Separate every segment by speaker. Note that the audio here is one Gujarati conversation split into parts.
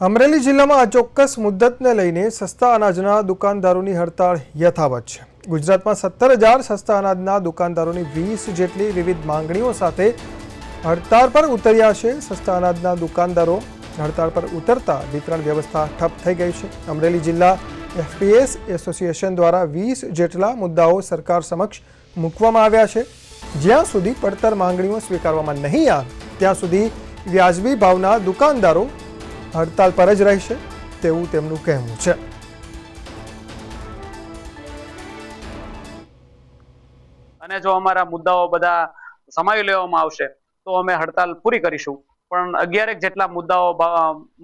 Speaker 1: અમરેલી જિલ્લામાં અચોક્કસ મુદ્દતને લઈને સસ્તા અનાજના દુકાનદારોની હડતાળ યથાવત છે. ગુજરાતમાં સત્તર હજાર સસ્તા અનાજના દુકાનદારોની વીસ જેટલી વિવિધ માંગણીઓ સાથે હડતાળ પર ઉતર્યા છે. સસ્તા અનાજના દુકાનદારો હડતાળ પર ઉતરતા વિતરણ વ્યવસ્થા ઠપ થઈ ગઈ છે. અમરેલી જિલ્લા એફપીએસ એસોસિએશન દ્વારા વીસ જેટલા મુદ્દાઓ સરકાર સમક્ષ મૂકવામાં આવ્યા છે. જ્યાં સુધી પડતર માંગણીઓ સ્વીકારવામાં નહીં આવે, ત્યાં સુધી વ્યાજબી ભાવના દુકાનદારો હડતાલ પર જ રહેશે તેવું તેમનું કહેવું છે.
Speaker 2: અને જો અમારા મુદ્દાઓ બધા સમાવી લેવામાં આવશે, તો અમે હડતાલ પૂરી કરીશું. પણ અગિયારેક જેટલા મુદ્દાઓ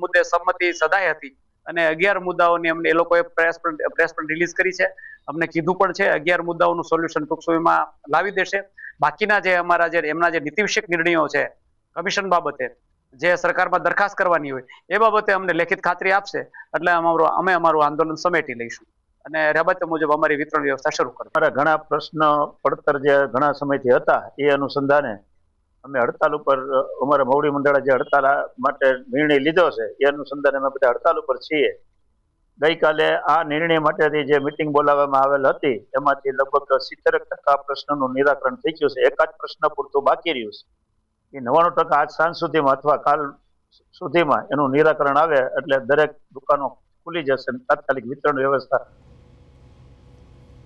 Speaker 2: મુદ્દે સંમતિ સદાય હતી અને અગિયાર મુદ્દાઓની અમને એ લોકોએ પ્રેસ પ્રેસ પણ રિલીઝ કરી છે. અમને કીધું પણ છે, અગિયાર મુદ્દાઓનું સોલ્યુશન ટૂંક સમયમાં લાવી દેશે. બાકીના જે અમારા જે, એમના જે નીતિ વિષયક નિર્ણયો છે, કમિશન બાબતે જે સરકારમાં દરખાસ્ત કરવાની હોય, એ બાબતે અમને લેખિત ખાતરી આપશે. એટલે અમારું અમે અમારું આંદોલન સમેટી લઈશું. અને રાબત મુજબ અમારી વિતરણ વ્યવસ્થા શરૂ કરી.
Speaker 3: મારા ઘણા પ્રશ્ન પડતર જે ઘણા સમયથી હતા, એ અનુસંધાને અમે હડતાલ ઉપર, અમારા મવડી મંડળે જે હડતાલ માટે નિર્ણય લીધો છે, એ અનુસંધાને અમે બધા હડતાલ ઉપર છીએ. ગઈકાલે આ નિર્ણય માટેથી જે મિટિંગ બોલાવવામાં આવેલ હતી, એમાંથી લગભગ સિત્તેર ટકા પ્રશ્નનું નિરાકરણ થઈ ગયું છે. એકાદ પ્રશ્ન પૂરતું બાકી રહ્યું છે. એ નવ્વાણું ટકા આજ સાંજ સુધીમાં અથવા કાલ સુધીમાં એનું નિરાકરણ આવે એટલે દરેક દુકાનો ખુલી જશે તાત્કાલિક વિતરણ વ્યવસ્થા